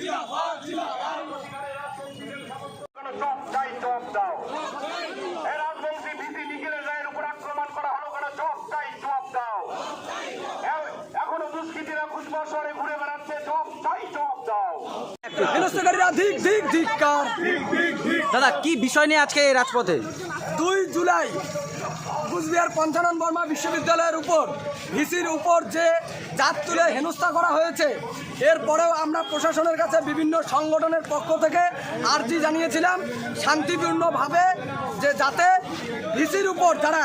জিন্দাবাদ জিন্দাবাদ। ধিক ধিক দাদা, কি বিষয় নিয়ে আজকে এই রাজপথে? দুই জুলাই কুচবিহার পঞ্চানন বর্মা বিশ্ববিদ্যালয়ের উপর, ভিসির উপর যে জাত তুলে হেনস্থা করা হয়েছে, এরপরেও আমরা প্রশাসনের কাছে বিভিন্ন সংগঠনের পক্ষ থেকে আর্জি জানিয়েছিলাম শান্তিপূর্ণভাবে যে যাতে ভিসির উপর যারা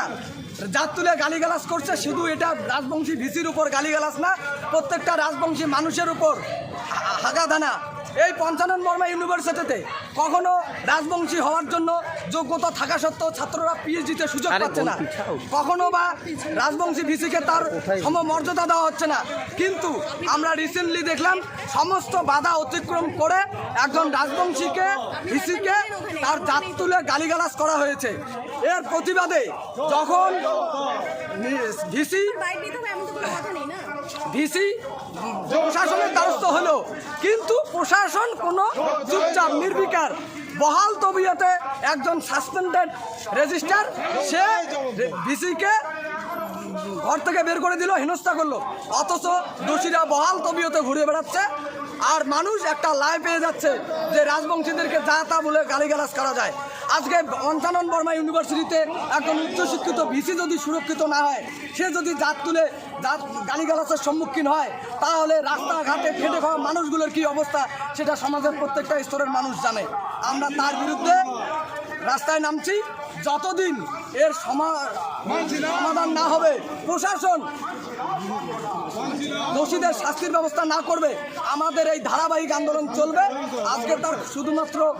জাত তুলে গালিগালাজ করছে, শুধু এটা রাজবংশী ভিসির উপর গালিগালাজ না, প্রত্যেকটা রাজবংশী মানুষের উপর হাগাদানা এই পঞ্চানন বর্মা ইউনিভার্সিটিতে কখনো রাজবংশী হওয়ার জন্য যোগ্যতা থাকা সত্ত্বেও ছাত্ররা পিএইচডিতে সুযোগ পাচ্ছে না। কখনো বা রাজবংশী ভিসিকে তার সমমর্যাদা দেওয়া হচ্ছে না। কিন্তু আমরা রিসেন্টলি দেখলাম সমস্ত বাধা অতিক্রম করে একজন রাজবংশীকে ভিসিকে তার জাত তুলে গালিগালাজ করা হয়েছে। এর প্রতিবাদে যখন ভিসি ভিসি প্রশাসনের দ্বারস্থ হলো। প্রশাসন, কোনো চুপচাপ, নির্বিকার। বহাল তবিয়তে একজন সাসপেন্ডেড রেজিস্টার সে ভিসিকে ঘর থেকে বের করে দিল, হেনস্থা করল। অথচ দোষীরা বহাল তবিয়তে ঘুরে বেড়াচ্ছে। আর মানুষ একটা লাই পেয়ে যাচ্ছে যে রাজবংশীদেরকে যা তা বলে গালিগালাজ করা যায়। আজকে অঞ্চানন বর্মা ইউনিভার্সিটিতে একজন উচ্চশিক্ষিত ভিসি যদি সুরক্ষিত না হয়, সে যদি জাত তুলে জাত গালিগালাজের সম্মুখীন হয়, তাহলে রাস্তাঘাটে খেটে খাওয়া মানুষগুলোর কি অবস্থা, সেটা সমাজের প্রত্যেকটা স্তরের মানুষ জানে। আমরা তার বিরুদ্ধে রাস্তায় নামছি। যতদিন এর সমা- সমাধান না হবে প্রশাসন দোষীদের শাস্তির ব্যবস্থা না করবে আমাদের এই ধারাবাহিক আন্দোলন চলবে। আজকে তার শুধুমাত্র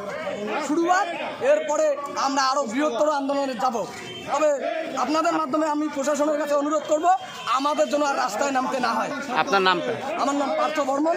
শুরুয়াত এরপরে আমরা আরও বৃহত্তর আন্দোলনে যাব। তবে আপনাদের মাধ্যমে আমি প্রশাসনের কাছে অনুরোধ করব আমাদের জন্য আর রাস্তায় নামতে না হয়। আপনার নামটা? আমার নাম পার্থ বর্মন।